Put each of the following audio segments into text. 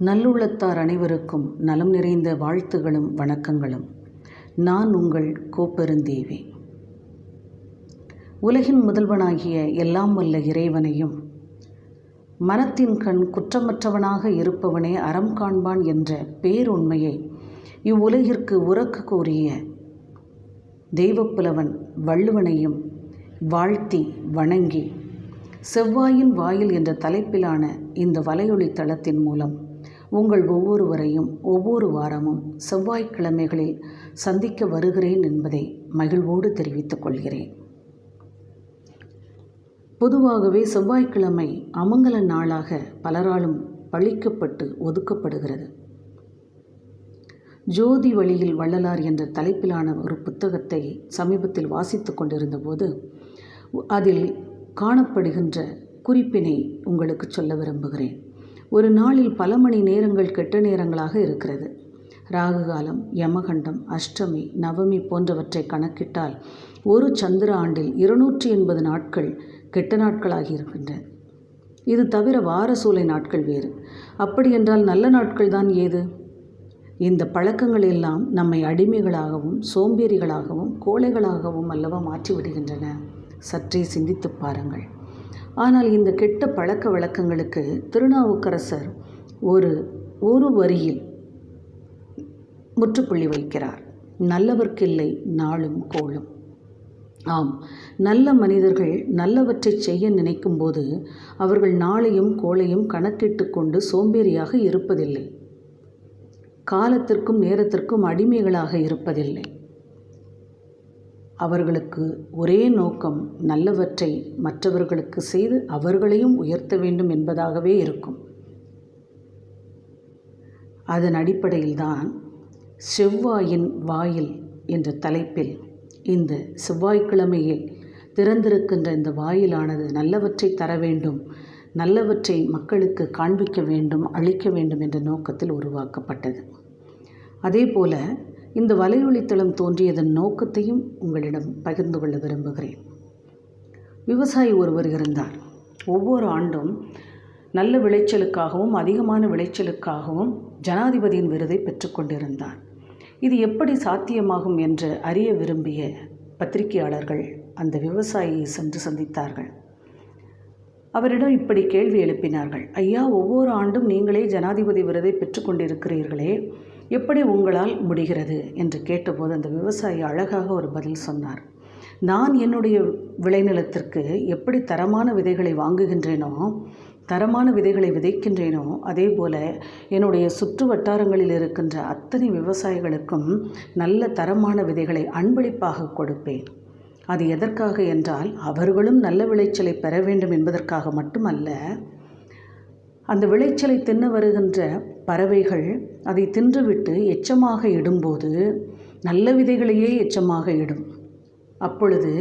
நல்லுள்ளத்தார் அனைவருக்கும் நலம் நிறைந்த வாழ்த்துகளும் வணக்கங்களும். நான் உங்கள் கோப்பெருந்தேவி. உலகின் முதல்வனாகிய எல்லாம் வல்ல இறைவனையும் மனத்தின் கண் குற்றமற்றவனாக இருப்பவனே அறம் காண்பான் என்ற பேருண்மையை இவ்வுலகிற்கு உறக்க கூறிய தெய்வப்புலவன் வள்ளுவனையும் வாழ்த்தி வணங்கி செவ்வாயின் வாயில் என்ற தலைப்பிலான இந்த வலையொலி தளத்தின் மூலம் உங்கள் ஒவ்வொருவரையும் ஒவ்வொரு வாரமும் செவ்வாய்க்கிழமைகளில் சந்திக்க வருகிறேன் என்பதை மகிழ்வோடு தெரிவித்துக் கொள்கிறேன். பொதுவாகவே செவ்வாய்க்கிழமை அமங்கல நாளாக பலராலும் பழிக்கப்பட்டு ஒதுக்கப்படுகிறது. ஜோதி வழியில் வள்ளலார் என்ற தலைப்பிலான ஒரு புத்தகத்தை சமீபத்தில் வாசித்து கொண்டிருந்தபோது அதில் காணப்படுகின்ற குறிப்பினை உங்களுக்கு சொல்ல விரும்புகிறேன். ஒரு நாளில் பல மணி நேரங்கள் கெட்ட நேரங்களாக இருக்கிறது. ராகு காலம் யமகண்டம் அஷ்டமி நவமி போன்றவற்றை கணக்கிட்டால் ஒரு சந்திர ஆண்டில் இருநூற்றி எண்பது நாட்கள் கெட்ட நாட்களாகி இருக்கின்றன. இது தவிர வார சூலை நாட்கள் வேறு. அப்படியென்றால் நல்ல நாட்கள் தான் ஏது? இந்த பழக்கங்கள் எல்லாம் நம்மை அடிமைகளாகவும் சோம்பேறிகளாகவும் கோழைகளாகவும் அல்லவா மாற்றிவிடுகின்றன சற்றே சிந்தித்து பாருங்கள். ஆனால் இந்த கெட்ட பழக்க வழக்கங்களுக்கு திருநாவுக்கரசர் ஒரு ஒரு வரியில் முற்றுப்புள்ளி வைக்கிறார். நல்லவர்க்கில்லை நாளும் கோளும். ஆம் நல்ல மனிதர்கள் நல்லவற்றை செய்ய நினைக்கும்போது அவர்கள் நாளையும் கோளையும் கணக்கிட்டு கொண்டு சோம்பேறியாக இருப்பதில்லை. காலத்திற்கும் நேரத்திற்கும் அடிமைகளாக இருப்பதில்லை. அவர்களுக்கு ஒரே நோக்கம் நல்லவற்றை மற்றவர்களுக்கு செய்து அவர்களையும் உயர்த்த வேண்டும் என்பதாகவே இருக்கும். அதன் அடிப்படையில்தான் செவ்வாயின் வாயில் என்ற தலைப்பில் இந்த செவ்வாய்க்கிழமையில் திறந்திருக்கின்ற இந்த வாயிலானது நல்லவற்றை தர வேண்டும் நல்லவற்றை மக்களுக்கு காண்பிக்க வேண்டும் அளிக்க வேண்டும் என்ற நோக்கத்தில் உருவாக்கப்பட்டது. அதே போல இந்த வலையொலித்தளம் தோன்றியதன் நோக்கத்தையும் உங்களிடம் பகிர்ந்து கொள்ள விரும்புகிறேன். விவசாயி ஒருவர் இருந்தார். ஒவ்வொரு ஆண்டும் நல்ல விளைச்சலுக்காகவும் அதிகமான விளைச்சலுக்காகவும் ஜனாதிபதியின் விருதை பெற்றுக்கொண்டிருந்தார் இது எப்படி சாத்தியமாகும் என்று அறிய விரும்பிய பத்திரிகையாளர்கள் அந்த விவசாயியை சென்று சந்தித்தார்கள். அவரிடம் இப்படி கேள்வி எழுப்பினார்கள். ஐயா ஒவ்வொரு ஆண்டும் நீங்களே ஜனாதிபதி விருதை பெற்றுக்கொண்டிருக்கிறீர்களே எப்படி உங்களால் முடிகிறது? என்று கேட்டபோது அந்த விவசாயி அழகாக ஒரு பதில் சொன்னார். நான் என்னுடைய விளைநிலத்திற்கு எப்படி தரமான விதைகளை வாங்குகின்றேனோ தரமான விதைகளை விதைக்கின்றேனோ அதே போல் என்னுடைய சுற்று வட்டாரங்களில் இருக்கின்ற அத்தனை விவசாயிகளுக்கும் நல்ல தரமான விதைகளை அன்பளிப்பாக கொடுப்பேன். அது எதற்காக என்றால் அவர்களும் நல்ல விளைச்சலை பெற வேண்டும் என்பதற்காக மட்டுமல்ல அந்த விளைச்சலை தின்ன வருகின்ற பறவைகள் அதை தின்றுவிட்டு எச்சமாக இடும்போது நல்ல விதைகளையே எச்சமாக இடும். அப்பொழுது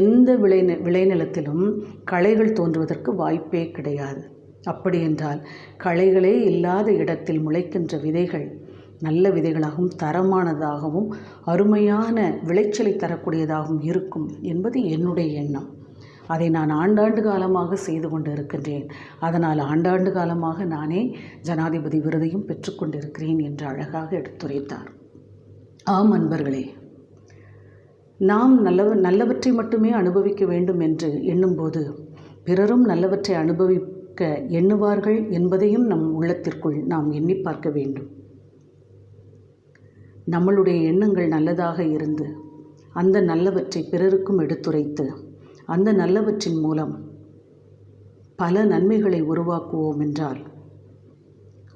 எந்த விளை விளைநிலத்திலும் களைகள் தோன்றுவதற்கு வாய்ப்பே கிடையாது. அப்படி என்றால் களைகளே இல்லாத இடத்தில் முளைக்கின்ற விதைகள் நல்ல விதைகளாகவும் தரமானதாகவும் அருமையான விளைச்சலை தரக்கூடியதாகவும் இருக்கும் என்பது என்னுடைய எண்ணம். அதை நான் ஆண்டாண்டு காலமாக செய்து கொண்டு இருக்கின்றேன் அதனால் ஆண்டாண்டு காலமாக நானே ஜனாதிபதி விருதையும் பெற்றுக்கொண்டிருக்கிறேன் என்று அழகாக எடுத்துரைத்தார். ஆம் அன்பர்களே நாம் நல்லவ நல்லவற்றை மட்டுமே அனுபவிக்க வேண்டும் என்று எண்ணும்போது பிறரும் நல்லவற்றை அனுபவிக்க எண்ணுவார்கள் என்பதையும் நம் உள்ளத்திற்குள் நாம் எண்ணி பார்க்க வேண்டும். நம்மளுடைய எண்ணங்கள் நல்லதாக இருந்து அந்த நல்லவற்றை பிறருக்கும் எடுத்துரைத்து அந்த நல்லவற்றின் மூலம் பல நன்மைகளை உருவாக்குவோம் என்றால்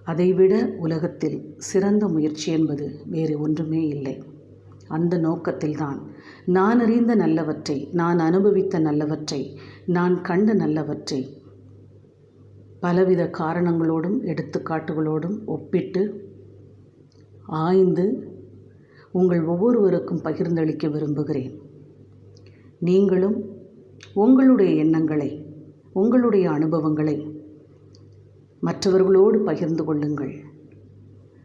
அதைவிட உலகத்தில் சிறந்த முயற்சி என்பது வேறு ஒன்றுமே இல்லை. அந்த நோக்கத்தில்தான் நான் அறிந்த நல்லவற்றை நான் அனுபவித்த நல்லவற்றை நான் கண்ட நல்லவற்றை பலவித காரணங்களோடும் எடுத்துக்காட்டுகளோடும் ஒப்பிட்டு ஆய்ந்து உங்கள் ஒவ்வொருவருக்கும் பகிர்ந்தளிக்க விரும்புகிறேன். நீங்களும் உங்களுடைய எண்ணங்களை உங்களுடைய அனுபவங்களை மற்றவர்களோடு பகிர்ந்து கொள்ளுங்கள்.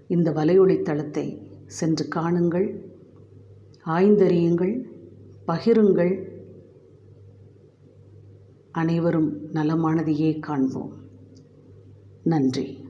இந்த வலையொலி தளத்தை சென்று காணுங்கள் ஆய்ந்தறியுங்கள் பகிருங்கள். அனைவரும் நலமானதையே காண்போம். நன்றி.